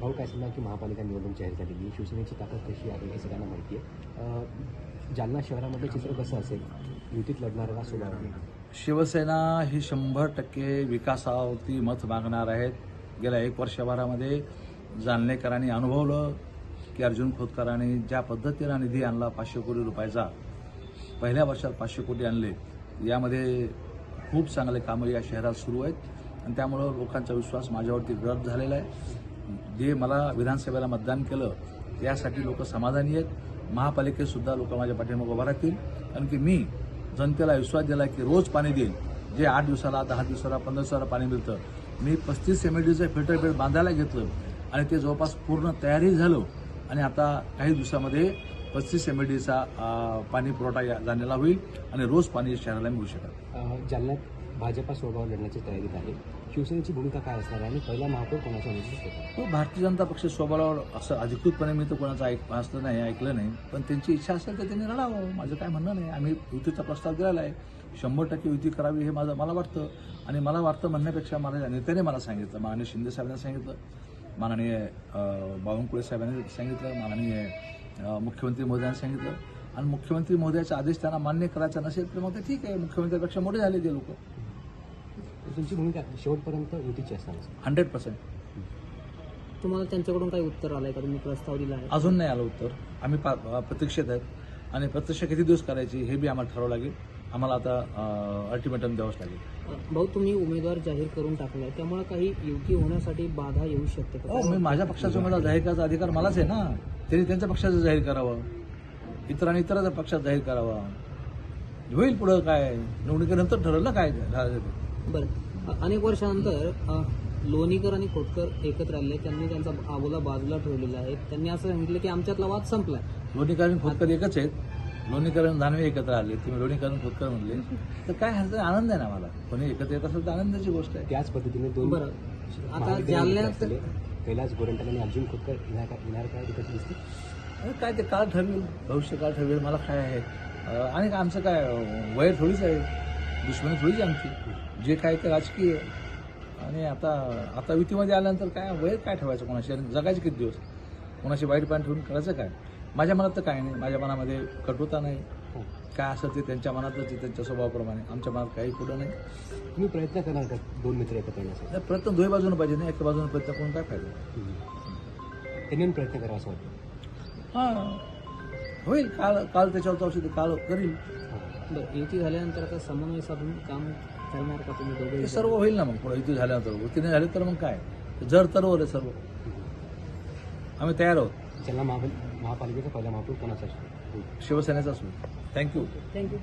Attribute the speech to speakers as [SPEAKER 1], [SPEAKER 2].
[SPEAKER 1] भाऊ काय सांगा की महापालिका निवडणूक जाहीर झालेली शिवसेनेची ताकद कशी आहे हे सगळ्यांना माहिती आहे. जालना शहरामध्ये चित्र कसं असेल? युतीत लढणाऱ्याला स्वभाव
[SPEAKER 2] शिवसेना ही शंभर टक्के विकासावरती मत मागणार आहेत. गेल्या एक वर्षभरामध्ये जालनेकरांनी अनुभवलं की अर्जुन खोतकरांनी ज्या पद्धतीनं निधी आणला पाचशे कोटी रुपयाचा पहिल्या वर्षात पाचशे कोटी आणले यामध्ये खूप चांगले कामं या शहरात सुरू आहेत. आणि त्यामुळं लोकांचा विश्वास माझ्यावरती गट झालेला आहे. जे मला विधानसभेला मतदान केलं यासाठी लोक समाधानी आहेत. महापालिकेतसुद्धा लोक माझ्या पाठीमागे उभा राहतील. कारण की मी जनतेला विश्वास दिला की रोज पाणी देईल. जे आठ दिवसाला दहा दिवसाला पंधरा दिवसाला पाणी मिळतं. मी पस्तीस एम एल डीचं फिल्टर बेड बांधायला घेतलं आणि ते जवळपास पूर्ण तयारी झालं. आणि आता काही दिवसामध्ये पस्तीस एम एल डीचा पाणी पुरवठा या- होईल आणि रोज पाणी शहराला मिळू शकेल.
[SPEAKER 1] जालन्यात भाजपा स्वभाव लढण्याची तयारीत आहे. शिवसेनेची भूमिका काय असणार आहे? आणि पहिला महापौर कोणाचा
[SPEAKER 2] तो हो, भारतीय जनता पक्ष स्वभावावर असं अधिकृतपणे मी तर कोणाचं ऐक असलं नाही ऐकलं नाही. पण त्यांची इच्छा असेल तर त्यांनी लढावं माझं काय म्हणणं नाही. आम्ही युतीचा प्रस्ताव दिलेला आहे. शंभर टक्के युती करावी हे माझं मला वाटतं. आणि मला वाटतं म्हणण्यापेक्षा मला नेत्याने मला सांगितलं. माननीय शिंदे साहेबांनी सांगितलं. माननीय बावनकुळे साहेबांनी सांगितलं. माननीय मुख्यमंत्री महोदयांनी सांगितलं. आणि मुख्यमंत्री मोदयाचा आदेश त्यांना मान्य करायचा नसेल तर मग ते ठीक आहे. मुख्यमंत्र्यापेक्षा मोठे झाले ते लोक.
[SPEAKER 1] तुमची भूमिका शेवटपर्यंत युतीची असणार.
[SPEAKER 2] Hundred percent.
[SPEAKER 3] तुम्हाला त्यांच्याकडून काही उत्तर आलंय का? तुम्ही प्रस्ताव दिला आहे.
[SPEAKER 2] अजून नाही आलं उत्तर. आम्ही पा प्रतीक्षेत आहेत. आणि प्रत्यक्ष किती दिवस करायची हे बी आम्हाला ठरावं लागेल. आम्हाला आता अल्टिमेटम द्यावंच लागेल.
[SPEAKER 3] भाऊ तुम्ही उमेदवार जाहीर करून टाकलाय. त्यामुळे काही युती होण्यासाठी बाधा येऊ शकते का?
[SPEAKER 2] हो मी माझ्या पक्षाचा उमेदवार जाहीर करायचा अधिकार मलाच आहे ना. त्यांनी त्यांच्या पक्षाचं जाहीर करावं. इतरांनी इतरांच्या पक्षात जाहीर करावा. होईल पुढं काय? निवडणुकीनंतर ठरवलं काय.
[SPEAKER 3] बरं. अनेक वर्षानंतर लोणीकर आणि खोतकर एकत्र आले. त्यांनी त्यांचा आबोला बाजूला ठेवलेला आहे. त्यांनी असं सांगितलं की आमच्यातला वाद संपलाय.
[SPEAKER 2] लोणीकर आणि खोतकर एकच आहेत. लोणीकर आणि दानवे एकत्र आले. तुम्ही लोणीकर आणि खोतकर म्हणले. तर काय ह्याचा आनंद आहे ना मला कोणी एकत्र येत असेल तर आनंदाची गोष्ट आहे.
[SPEAKER 1] त्याच पद्धतीने दोन
[SPEAKER 3] बरं. आता जालन्यात
[SPEAKER 1] कैलास गोरंट्याल आणि अर्जुन खोतकर येणार काय तिकडे दिसते?
[SPEAKER 2] काय ते काळ ठरवेल. भविष्य काळ ठरवेल. मला काय आहे? आणि आमचं काय वय थोडीच आहे. दुश्मनी थोडीच आमची. जे काय ते राजकीय आणि आता आता युतीमध्ये आल्यानंतर काय वय काय ठेवायचं कोणाशी? आणि जगायचे किती दिवस? कोणाशी वाईट पाणी ठेवून करायचं काय? माझ्या मनात तर काय नाही. माझ्या मनामध्ये कटुता नाही.
[SPEAKER 1] हो.
[SPEAKER 2] काय असं ते त्यांच्या मनातच त्यांच्या स्वभावाप्रमाणे. आमच्या मनात काही पुढं नाही.
[SPEAKER 1] तुम्ही प्रयत्न करणार का दोन मित्र एकत्र येण्यासाठी?
[SPEAKER 2] नाही, प्रयत्न दोन्ही बाजूने पाहिजे नाही एका बाजूने प्रयत्न करून काय फायदा?
[SPEAKER 1] त्यांनी प्रयत्न करावा असं वाटतं.
[SPEAKER 2] हां. होईल. काल काल त्याच्यावर औषध काल करील
[SPEAKER 3] बरं युती झाल्यानंतर आता समन्वय साधून काम करणार का तुम्ही दोघे
[SPEAKER 2] ते सर्व होईल ना मग पुढे. युती झाल्यानंतर. युती नाही झाली तर मग काय? जर तर आहे सर्व. आम्ही तयार आहोत.
[SPEAKER 1] ज्यांना महापाल महापालिकेचा पहिला महापौर कोणाचा असतो
[SPEAKER 2] शिवसेनेचाच होईल थँक्यू
[SPEAKER 3] थँक्यू